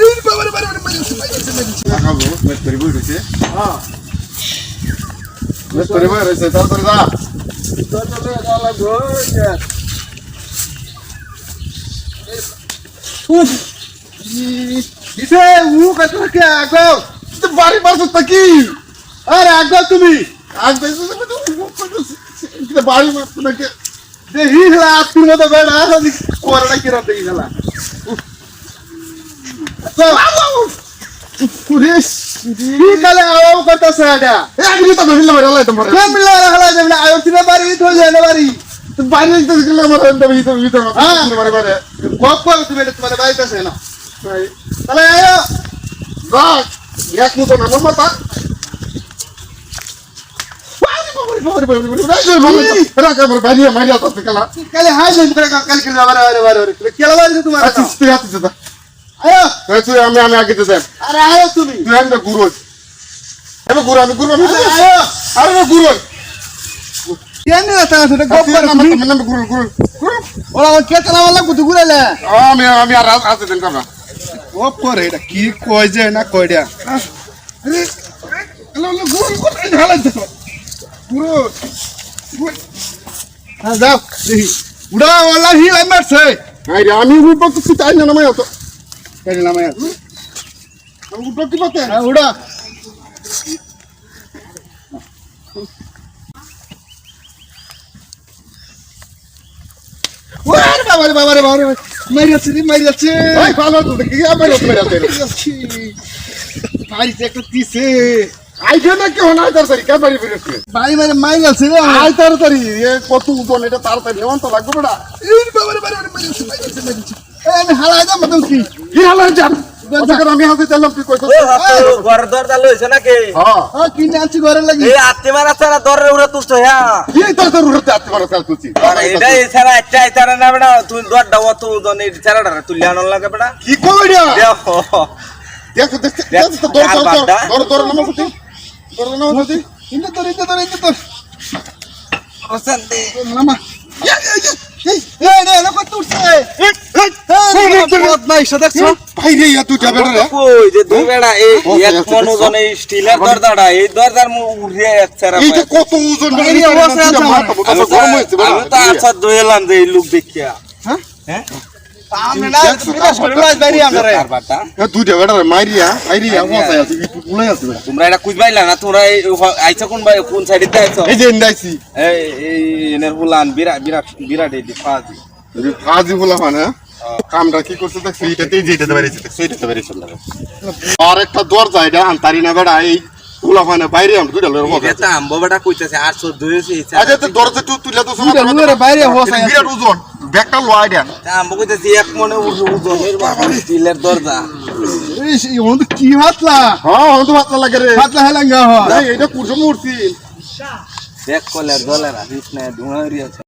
এই বাবা রে বাবা রে মারিছে মারিছে মারিছে দেখাবো মেস্তরি বই রয়েছে মেস্তরি বই রয়েছে তারপরে যা দিছে উ কত কে আগো তো বাড়ি পাশে থাকি আরে আগো তুমি আজ বাড়ি মারতে নাকি দেহি হলা আত্মীর মতো বেড়া আমি কোরটা কিরা দেই গেলা পুলিশ কি কালে আও করতেছে এটা একদিন তো ভিন্ন বাড়ি আলাই তোমার কেন মিলা হলা যেমন আয়ো তিনা বাড়ি থই যায় না বাড়ি বাড়ি তো গেলে আমার এন্ড ভিতর ভিতর হ্যাঁ। বাড়ি বাড়ি কপ কপ তুমি এটা তোমার বাড়িতে আছে না তাহলে আয়ো রাখ এক মতো না মাথা তোমার আয়ো আমি আমি আগে যেতে আরে আয়ো তুমি। তুই আমি গুরু আমি গুরু আমি গুরু। আমি আরে গুরু। কেন গপ করে আমি গুরু গুরু গুরু কে গুরালে আমি আমি আর আছে দেন কামরা গপ করে এটা কি কয় যায় না কয় দিয়া আরে হ্যালো হ্যালো গুরু গুরু ঢালাই তো গুরু হ্যাঁ যাও দেখি। উড়া ওলা হি লাই মারছে। আরে আমি উঠবো তো তাই না নামাই তো কেন নামে আমি উঠবো কি পাতে হ্যাঁ উড়া। ওরে বাবা রে বাবা রে বাবা রে মারি যাচ্ছে রে মারি যাচ্ছে ভাই ভালো তো দেখি। আমি রত মেরে আছে মারি একটা দিছে আইছে না কেউ না তার সারি কে বাড়ি ফিরেছে? বাড়ি মারে মারি যাচ্ছে রে। আই তাড়াতাড়ি এ কত উঠন এটা তাড়াতাড়ি এমন তো লাগবে বেটা এই বাবা রে মারি যাচ্ছে মারি যাচ্ছে মারি যাচ্ছে এই আমি হালাই দাম মতন কি? কি হালা আচ্ছা করে আমি হাতে চাললাম তুই কইতো ঘর দরজা লইছে নাকি হ্যাঁ হ্যাঁ কিনে আনছি ঘরে লাগি এই আত্মি মারা ছাড়া দরের উড়ে তুলছো হ্যাঁ কি তোর তোর উড়তে আতে মারা চাল তুই আর এটা এই একটা এই ছাড়া না বেটা তুই দর দাও তো জন এই ছাড়াটা তুলি আনল লাগে বেটা কি কইরা দেখো দেখ দেখ দর দর? দর দর নামা তুই দর নামা তুই ইন্দে তোর ইন্দে তোর ইন্দে তোর অশান্তি মামা এই এই রে লোক তুলছে এই নাই দেখছ? ভাই রে ইয়া তুই যাবে রে। কই যে দুই বেড়া এই এক মন। ওজন এই স্টিলের দরজাটা এই দরজার মু উড়ে এক ছাড়া এই যে কত ওজন এই অবস্থা আছে আমার। গরম হয়েছে আমি তো আচ্ছা দইলাম যে এই লোক দেখিয়া। হ্যাঁ? হ্যাঁ? বাইরে তোমরা এটা না? তোমরা আইছো কোন কোন সাইডে আইছো? এই যে এই এনের হুলান বিরাট বিরাট বিরাট এই ফাজি। আজি বলা মানে কামটা কি করছে দেখ সেইটাতেই যেটাতে বেরিয়েছে দেখ। সেইটাতে বেরিয়েছে আর একটা দরজা এটা আনতারি না বেড়া এই তুলা ফানে বাইরে আমরা দুইটা লোকের মজা এটা আম্ব বেটা কইতাছে 800 দুইছে আচ্ছা তো দরজা তুই তুলে তো শোনা দুইটা বাইরে বসে বিরাট ওজন ব্যাগটা লো আইডিয়া আম্ব কইতাছে এক মনে ওজনের বাবা স্টিলের দরজা। এই সে ওন কি হাতলা? হ্যাঁ হয়তো ভাতলা লাগে রে। হাতলা হেলাঙ্গা হয়। এটা কুরসো মূর্তি দেখ কলের দলের আসিস না ধুঁয়ারি আছে